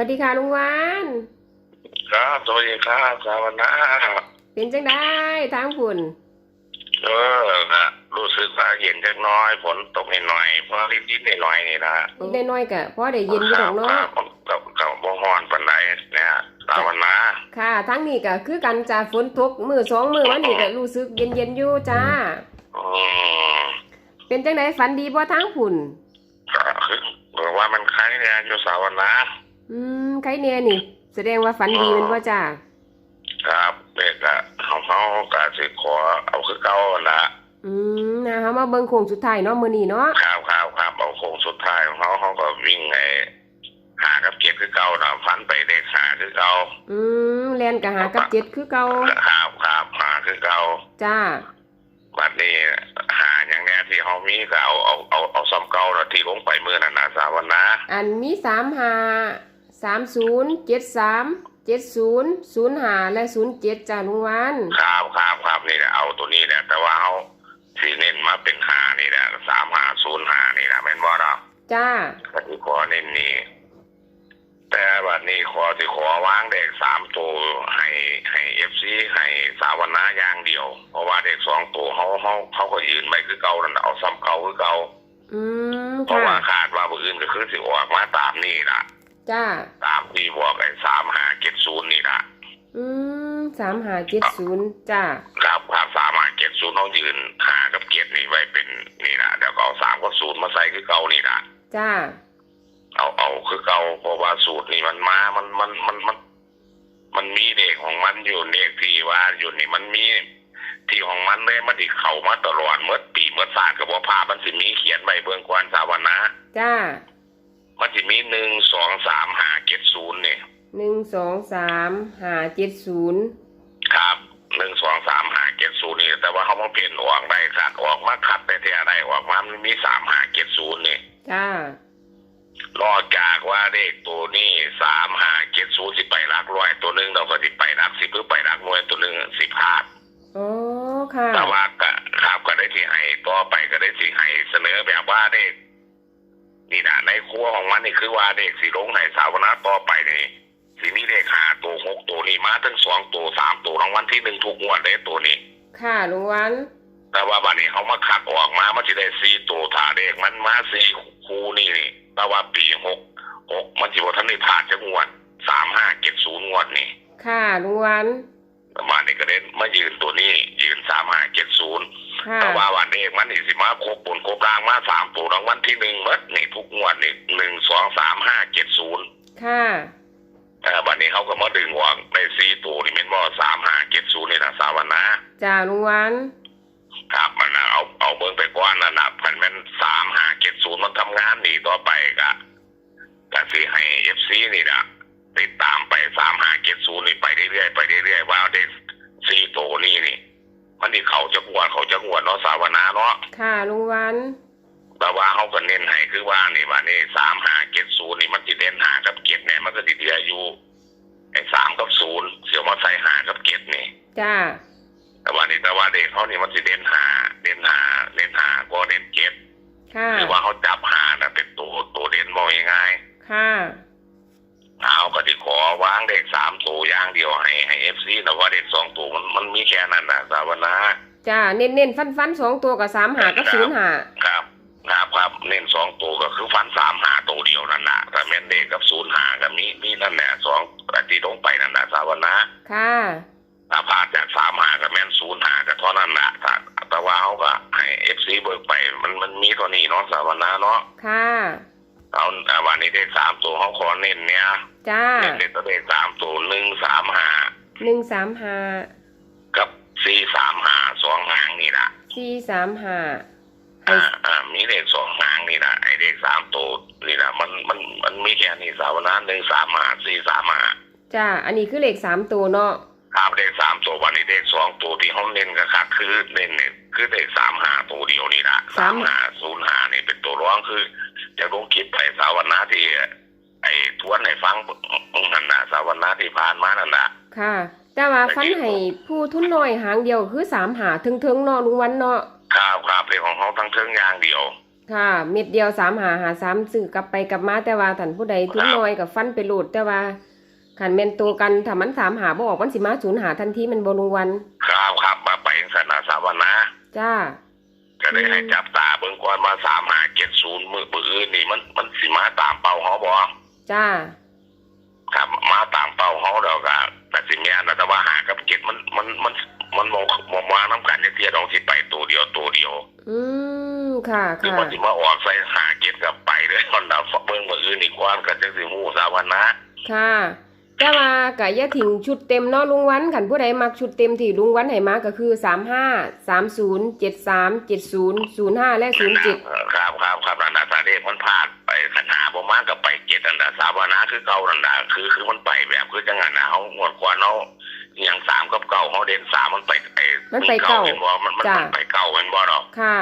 วัสดีค่ะลุงวาน ครับสวัสดีครับสวัสดีครับเป็นจังได้ทางฝุ่นเออนะรู้สึกว่าเย็นจักหน้อยฝนตกนิดหน่อยเพราะริบๆหน่อยๆนี่นะนิดน้อยๆกะพอได้เย็นอยู่ดอกคเนาะรับกับกับบ่ฮ้อนปานใดเนี่ยสวัสดีค่ะทั้งนี้ก็คือกันจ้าฝนตกมือสองมือวันนี้ก็รู้สึกเย็นๆอยู่จ้าอืมเป็นจังไดฝันดีบ่ทางฝุ่นก็คือบอกว่ามันคล้ายเนี่ยอยู่สวัสดี อืมใครแน่นี่ แสดงว่าฝันดีแมันบ่จ้าครับเด็กอะเขาเขาก็สิขอเอาคือเก่าละอืมนะเฮามาเบิ่งโค้งสุดท้ายเนาะมื้อนี้เนาะครับครับครับเอาโค้งสุดท้ายของเขาเขาก็วิ่งไอ้หากับเก็บคือเก่านะฟันไปเด็กหาคือเก่าอืมแล่นก็หากับเจ็ดคือเก่าครับครับหาคือเก่าจ้าบัดนี้หาอย่างเนี้ยที่เขามีก็เอาเอาเอาเอาซ่อมเก่าแล้วที่ลงไปมือนั่นนะสาวันนะอันมี 35 30 73 70 05และ07จ้าลุงวานครับครับครับนี่แหละเอาตัวนี้แหละแต่ว่าเขาสีเน้นมาเป็นหานี่แหละสามหาศูนย์หานี่แหละเป็นว่าเราจ้าก็ที่ขอเน้นนี่แต่บัดนี้ขอที่ขอวางเด็กสามตัวให้ให้เอฟซีให้สาวันนะอย่างเดียว เพราะว่าเด็กสองตัวเขาเขาเขาก็ยืนไปคือเก่านั่นน่ะเอาซ้ำเก่าคือเก่าอืมเพราะค่ะว่าคาดว่าผู้อื่นก็คือสิออกมาตามนี่ล่ะ จ้า ตามที่บอกไอ้สามหาเจ็ดศูนย์นี่นะอืมสามหาเจ็ดศูนย์จ้าครับครับสามหาเจ็ดศูนย์ต้องยืนหากับเจ็ดนี่ไว้เป็นนี่นะเดี๋ยวก็เอาสามกับศูนย์มาใส่คือเก่านี่นะจ้า เอาเอาคือเก่าเพราะว่าสูตรนี่มันมา มันมันมันมัน มันมีเด็กของมันอยู่เด็กที่ว่าอยู่นี่มันมีที่ของมันเลยมันที่เข้ามาตลอดเมื่อปีเมื่อศาสตร์กับว่าภาพมันสิมีเขียนไว้เบื้องกวนสาวนะจ้า มันสิมีหนึ่งสองสามหาเจ็ดศูนย์เนี่ยหนึ่งสองสามหาเจ็ดศูนย์ครับหนึ่งสองสามหาเจ็ดศูนย์นี่แต่ว่าเขามาเปลี่ยนออกได้คัดออกมาคัดไปที่อะไรออกมามันมีสามหาเจ็ดศูนย์นี่จ้านอกจากว่าเลขตัวนี้สามหาเจ็ดศูนย์สิไปรักร้อยตัวหนึ่งเราก็สิไปรักสิบหรือไปรักหน่วยตัวหนึ่งสิพลาดอ๋อค่ะแต่ว่าก็ครับก็ได้ที่ให้ต่อไปก็ได้ที่ให้เสนอแบบว่าเด็ก นี่นะในครัวของมันนี่คือว่าเด็กสีลงให้สาวนาต่อไปนี่สีนี้เด็กหาตัวหกตัวนี่มาทั้งสองตัวสามตัวรางวัลที่หนึ่งทุกงวดเลยตัวนี้ ค่ะลุงวัน แต่ว่าวันนี้เขามาคัดออกมามันจะได้สี่ตัวถาเด็กมันมาสี่คูนี่นี่แต่ว่าปีหกหกมันจะบอกท่านได้ผ่านจะงวดสามห้าเจ็ดศูนย์งวดนี่ค่ะลุงวันประมาณนี้ก็เด่นมายืนตัวนี้ยืนสามห้าเจ็ดศูนย์ ค่ะแต่ว่าวันนี้มันนี่สิมาครบบนครบรางมาสามตัวรางวัลที่หนึ่งเมดนี่ทุกงวดนี่หนึ่งสองสามห้าเจ็ดศูนย์ค่ะเออวันนี้เขาก็มาดึงออกได้สี่ตัวนี่เป็นว่าสามห้าเจ็ดศูนย์นี่นะสาวันนะจ้าลุงวันครับมันน่ะเอาเอาเบิ่งไปก่อนนะนะพันแม่นสามห้าเจ็ดศูนย์มันทำงานดีต่อไปก็ก็สิให้เอฟซีนี่นะติดตามไปสามห้าเจ็ดศูนย์นี่ไปเรื่อยๆไปเรื่อยๆว่าเด็กซีโตวนี่นี่ มันที่เขาจะหวดเขาจะหวดเนาะสาวนาเนาะค่ะลุงวันแต่ว่าเขาก็เน้นให้คือว่านี่ว่านี่สามห้าเจ็ดศูนย์นี่มันจะเด่นหากับเจ็ดเนี่ยมันก็ติเดืออยู่ไอ้สามกับศูนย์เสียวมาใส่หากับเจ็ดนี่จ้าแต่ว่านี่แต่ว่าเด็กเขานี่มันจะเด่นหาเด่นหาเด่นหาก็เด่นเจ็ดค่ะคือว่าเขาจับหานะเป็นตัวตัวเด่นมองยังไงค่ะ เอาก็ที่ขอวางเด็กสามตัวอย่างเดียวให้ให้เอฟซีแต่ว่าเด็กสองตัวมันมันมีแค่นั้นนะสาวนาจ้าเน้นเน้นฟันฟันๆสองตัวกับสามหากับศูนย์หาครับครับครับเน้นสองตัวก็คือฟันสามหาตัวเดียวนั่นนะแต่แม่นเด็กกับศูนย์หากับมีมีนั่นแหละสองอันที่ลงไปนั่นนะสาวนาค่ะถ้าผ่านจากสามหากับแม่นศูนย์หากับเท่านั้นนะถ้าแต่ว่าเขาก็ให้เอฟซีเบิกไปมันมันมีตัวนี้เนาะสาวนาเนาะค่ะ เอาเอาวันนี้เด็กสามตัวเขาขอเน้นเนี่ยจ้าเน้นเด็กตัวเด็กสามตัวหนึ่งสามหาหนึ่งสามหากับสี่สามหาสองหางนี่นะสี่สามหาให้อ่าอ่ามีเลขสองหางนี่นะไอเลขสามตัวนี่นะมันมันมันมีแค่นี้สาวนาหนึ่งสามหาสี่สามหาจ้า อันนี้คือเลขสามตัวเนาะ ครับเลขสามตัววันนี้เลขสองตัวที่เขาเน้นก็ค่ะคือเน้นเนี่ยคือเลขสามหาตัวเดียวนี่นะสามหาศูนย์หานี่เป็นตัวร้องคือจะลงคลิปไปสาวนาที่ไอ้ทวนให้ฟังนั่นนะสาวนาที่ผ่านมานั่นนะค่ะ แต่ว่าฟันให้ผู้ทุนน้อยหางเดียวคือสามหาถึงถึงๆเนาะลุงวันเนาะครับครับเลขของเขาทั้งเทิงอย่างเดียวค่ะเม็ดเดียวสามหาหาสามสื่อกลับไปกลับมาแต่ว่าท่านผู้ใดทุนน้อยกับฟันไปโหลดแต่ว่า ขันแมนตัวกันถ้ามันสามหาบออกมันสิมาศูนย์หาทันทีมันบลุงวันครับครับมาไปสนาสาวนะจ้าก็ได้ให้จับตาเบิ่งก่อนมาสามหาเจ็ดศูนย์มือปือื่นนี่มันมันสิมาตามเป้าเขาบ่จ้าครับมาตามเป้าเขาแล้วก็แต่สิแม่นแต่ว่าหากับเจ็ดมันมันมันมันมองมองมาน้ำกันเนี่ยเทียดองสิไปตัวเดียวตัวเดียว อืมค่ะคือค่ะมันสิมาออกใส่หาเจ็ดกับไปเลยตอนดาวเบิ่งมืออื่นอีกก่อนก็จังสิฮู้สาวนะค่ะ แต่ว่ากะอย่าทิ้งชุดเต็มเนาะลุงวันขันผู้ใดมักชุดเต็มที่ลุงวันให้มาก็คือสามห้าสามศูนย์เจ็ดสามเจ็ดศูนย์ศูนย์ห้าและศูนย์เจ็ดครับครับครับนั่นน่ะตาเด็กมันพลาดไปขันหาบ่มาก็ไปเจ็ดอันดาสาวนะคือเก่านั่นน่ะคือคือมันไปแบบคือจังนั้นน่ะเฮางวดกว่าเนาะอหย่างสามกับเก่าเฮาเด่นสามมันไปไอ้มันไปเก่าห็นบ่มันมันจ้ะมันไปเก่าแม่นบ่ดอกค่ะ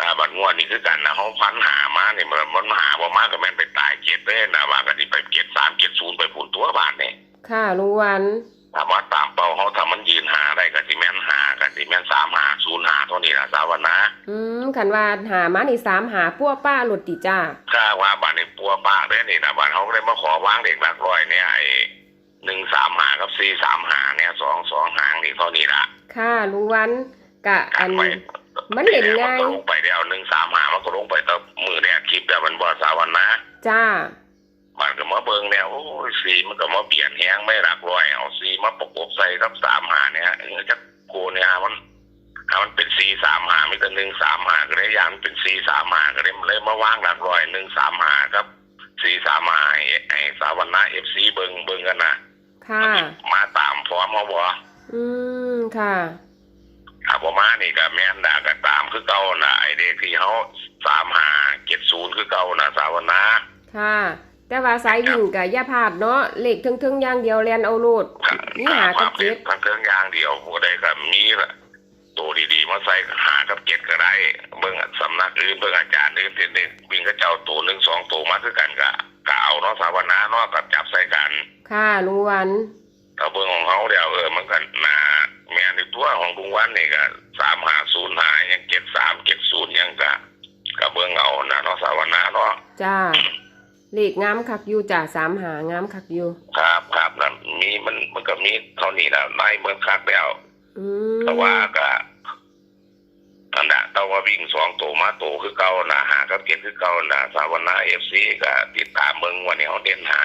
อ่าบัดงวดนี้คือกันนะเฮาพันหามานี่มันมันหาบ่มาก็แม่นไปตายเจ็ดเด้นะว่าก็สิไปเจ็ดสามเจ็ดศูนย์ไปพุ่นตัวบาทนี่ค่ะลุงวันถ้าว่าตามเป้าเฮาถ้ามันยืนหาได้ก็สิแม่นหาก็สิแม่นสามหาศูนย์หาเท่านี้ล่ะสาวนะอืมขันว่าหามานี่สามหาพวกป้าหลุดติจ้าถ้าว่าบ้านในปัวป้าได้นี่นะบ้านเขาก็เลยมาขอวางเด็กหลักร้อยเนี่ยไอ้หนึ่งสามหากับสี่สามหาเนี่ยสองสองหางนี่เท่านี้ละค่ะลุงวันกะอันไป มันเห็นง่าย มันก็ลงไปเดียวหนึ่งสามหามันก็ลงไปตั้งมือเนี่ยคลิปแต่มันบ่สาวันนะจ้ามันก็มาเบิ่งแล้วโอ้ยสีมันก็มาเปลี่ยนแหงไม่หลักร้อยเอาสีมาประกบใส่กับสามหาเนี่ยเออจะโกเนี่ยมันหามันเป็นสีสามหาไม่แต่หนึ่งสามหาก็ได้อย่างมันเป็นสีสามหาก็ได้มันเลยมาวางหลักร้อยหนึ่งสามหาครับสีสามหาไอ้ไอ้สาวันนะเอฟซีเบิ่งเบิ่งกันนะค่ะมาตามฟอร์มมาบ่อืมค่ะ ถ้าบ่มานี่ก็แม่นด่าก็ตามคือเก่าน่ะไอเด็กที่เฮาสามหาเจ็ดศูนย์คือเก่าน่ะสาวนาค่ะ แต่ว่าสายวิ่งกะอย่าพลาดเนาะเลขทึงๆอย่างเดียวแลนเอาโลดนี่หากับเจ็ดทั้งเครื่องยางเดียวผู้ใดก็มีละตัวดีๆมาใส่หากับเจ็ดก็ได้เบิ่งสำนักอื่นเบิ่งอาจารย์อื่นที่นี่วิ่งกับเจ้าตัวหนึ่งสองตัวมาคือกันก็ก็เอาเนาะสาวนาเนาะก็จับใส่กัน ค่ะลุงวัน ถ้าเบิ่งของเขาเดียวเออมันก็น่าแม่นในตัวของลุงวันนี่ก็สามหาศูนย์หายังเจ็ดสามเจ็ดศูนย์ยังก็ก็เบิ่งเอานะเนาะสาวนาเนาะจ้าเลขงามคักอยู่จ้าสามหางามคักอยู่ครับครับนะมีมันมันก็มีเท่านี้นะไล่เมืองคักแล้วอืมแต่ว่าก็อันน่ะแต่ว่าวิ่งสองตัวมาตัวคือเก่านะหากับเก็ดคือเก่านะสาวนาเอฟซีก็ติดตามเมืองวันนี้เขาเด่นหา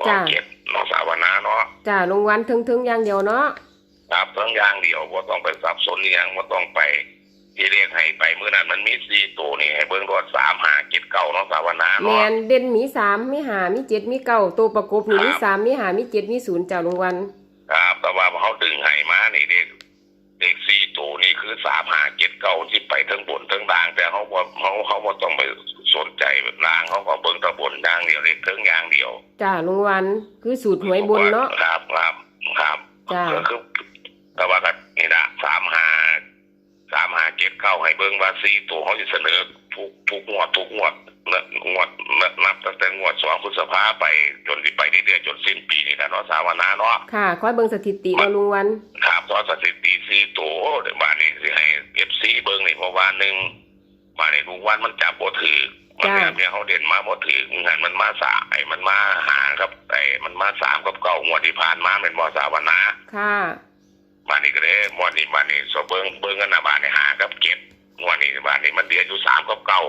ลองเก็ดลองสาวนาเนาะจ้าลุงวันทึงๆอย่างเดียวเนาะครับเพิ่งอย่างเดียวว่าต้องไปสับสนอหย่างว่าต้องไปที่เรียกให้ไปเมื่อนั้นมันมีสี่ตัวนี่ให้เบิ่งรอดสามหาเก็ดเก่าเนาะสาวนาแมเนาะนเด่นมีสามมีหามีเจ็ดมีเก้าตัวประกบนี่มีสามมีหามีเจ็ดมีศูนย์จ้าลุงวันครับแต่ว่าเขาดึงให้มานี่เด็กเด็กสี่ตัวนี่คือสามหาเจ็ดเก้าที่ไปทั้งบนทั้งล่างแต่เขาว่าเขาเขาว่าต้องไป สนใจแบบล่างเขาก็เบิ่งแตะบนอย่างเดียวเด็กเทิงอย่างเดียวจ้าลุงวันคือสูตรหวยบนเนาะครับครับครับจ้าก็คือแต่ว่าก็นี่นะสามหาสามหาเจ็ดเก้าให้เบิ่งว่าสี่ตัวเขาจะเสนอทุกทุกงวดทุกงวดเนงวดนับตั้งแต่งวดสองพฤษภาไปจนไปเรื่อยๆจนสิ้นปีนี่นะเนาะสาวนาเนาะค่ะคอยเบิ่งสถิติเนาะลุงวันครับตอนสถิติสี่ตัวเดี๋ยวบ้านนี้สิให้เอฟซีเบิ้งนี่เพราะว่าหนึ่งบ้านนี้ทุกวันมันจับบ่ถือ มันจ้าแบบนี้เขาเด่นมาบ่ถือเงินมันมาสาไอ้มันมาหากับไอ้มันมาสามกับเก่างวดที่ผ่านมาเป็นบ่สาวนาค่ะบ้านนี้ก็เลยมวันนี้บ้านนี้สเบิ้งเบิ้งกันนะบ้านนี้หากับเก็บงวดนี้บ้านนี้มันเดือนอยู่สามกับเก้า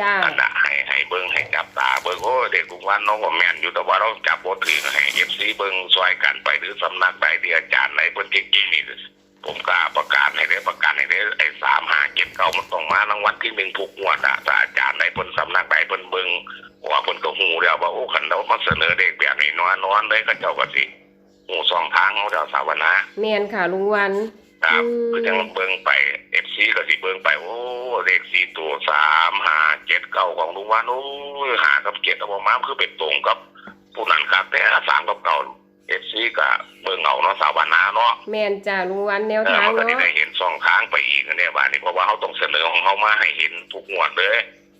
จ้าอันน่ะให้ให้เบิ้งให้จับตาเบิ้งโอ้เด็กทุกวันน้องก็แม่นอยู่แต่ว่าเราจับบ่ถือให้เอฟซีเบิ้งซอยกันไปหรือสำนักใดที่อาจารย์ไหนเพิ่นเก่งๆนี่ ผมกล้าประกาศให้ได้ประกาศให้ได้ไอ้สามห้าเก็บเก่ามันต้องมารางวัลที่หนึ่งทุกงวดอะถ้าอาจารย์ไหนเพิ่นสำนักใดเพิ่นเบิงว่าเพิ่นก็หูแล้วว่าโอ้คันเรามาเสนอเด็กแบบนี้นอนนอนเลยก็เจ้าก็สิหูสองทางเขาเดาสาวนาแมนค่ะลุงวันครับอืมคือจังเบิงไปเอฟซีก็สิเบิงไปโอ้เลขสี่ตัวสามห้าเจ็ดเก้าของลุงวันโอ้หากับเจ็ดเอาบ่มาคือเป็นตรงกับผู้นั้นครับแต่สามกับเก่า เอฟซีก็เบิ่งเอาเนาะสาวนาเนาะแมนจ้าลุงวันแนวเออทางมันก็เนาะจะได้เห็นสองทางไปอีกนะเนี่ยบ้านนี้เพราะว่าเขาต้องเสนอของเขามาให้เห็นทุกงวดเลย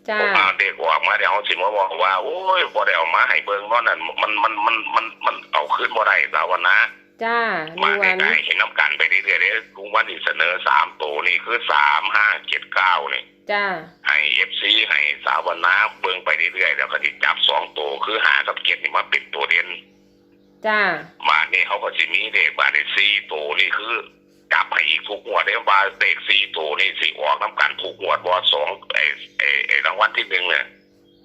จ้าผมเอาเด็กออกมาเดี๋ยวเขาสิมาบอกว่า โอ้ยพอได้เอามาให้เบิ่งเพราะนั่นมันมันมันมันมันเอาขึ้นบ่ได้สาวนะจ้าลุมางวันไกลๆเห็นน้ำกันไปเรื่อยๆเด้อลุงวันนี่เสนอสามตัวนี่คือสามห้าเจ็ดเก้านี่ จ้าให้เอฟซีให้สาวนาเบิ่งไปเรื่อยๆแล้วก็ติจับสองตัวคือหากับเกียรนี่มาเป็นตัวเด่น จ้าบาทนี่เขาก็สิมีเด็กบาทในสี่ตัวนี่คือจับให้อีกทุกงวดเด้บาทเด็กสี่ตัวนี่สิออกน้ำกันทุกงวดบอสองไอ้ไอ้ไอ้รางวัลที่หนึ่งเนี่ย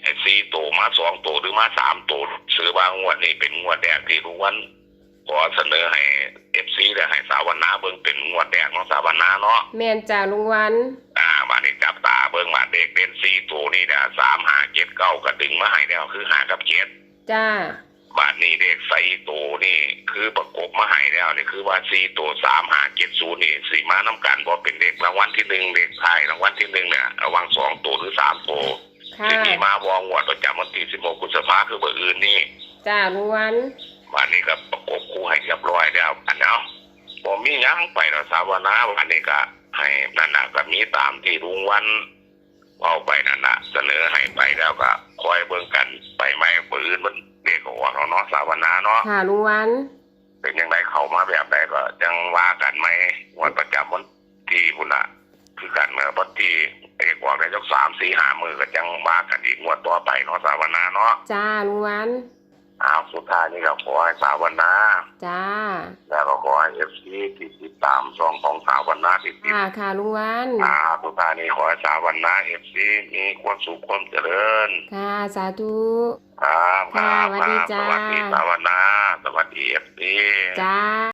ไอ้สี่ตัวมาสองตัวหรือมาสามตัวซื้อบางงวดนี่เป็นงวดแดกที่ลุงวันขอเสนอให้เอฟซีและให้สาวนาเบิ่งเป็นงวดแดกของสาวนาเนาะแม่นจ้าลุงวัน อ่าบาดนี้จับตาเบิ่งมาเด็กเด่นสี่ตัวนี่นะสามหาเจ็ดเก้าก็ดึงมาให้แล้วคือหากับเจ็ดจ้า บาดนี้เด็กใส่ตัวนี่ คือประกบมาให้แล้วนี่คือว่าสี่ตัวสามหาเจ็ดศูนย์นี่สี่มาน้ำกันบ่เป็นเด็กรางวัลที่หนึ่งเด็กไทายรางวัลที่หนึ่งเนี่ยระหวังสองตัวหรือสามตัวค่ะที่มีมาวองวดประจำวันที่สิบหกกุศภาคือเบอร์อื่นนี่จ้าลุงวันบาดนี้ก็ประกบคู่ให้เรียบร้อยแล้วอันเนาะบ่มีหยังไปแล้วสาวนาวันนี้ก็ให้นั่นน่ะก็มีตามที่ลุงวันเอาไปนั่นนะเสนอให้ไปแล้วก็คอยเบิ่งกันไปไหมปืนมัน เด็กของเราเนาะสาวนาเนาะค่ะลุงวัน เป็นยังไงเขามาแบบใดก็ยังว่ากันไหมวันประจำวันที่พุ่นละคือกันเมื่อวันที่เอกว่าได้ยกสามสี่ห้ามือก็ยังว่ากันอีกงวดต่อไปเนาะสาวนาเนาะจ้าลุงวัน อ้าวสุดท้ายนี่ก็ขอให้สาวนาจ้า แล้วก็ขอให้เอฟซีที่ติดตามช่องของสาวนาติดติดค่ะค่ะลุงวันอ่าสุดท้ายนี้ขอให้สาวนาเอฟซีมีความสุขความเจริญค่ะสาธุครับครับค่ะสวัสดีครับจ้า สวัสดีสวัสดีนะสวัสดีเอฟซี จ้า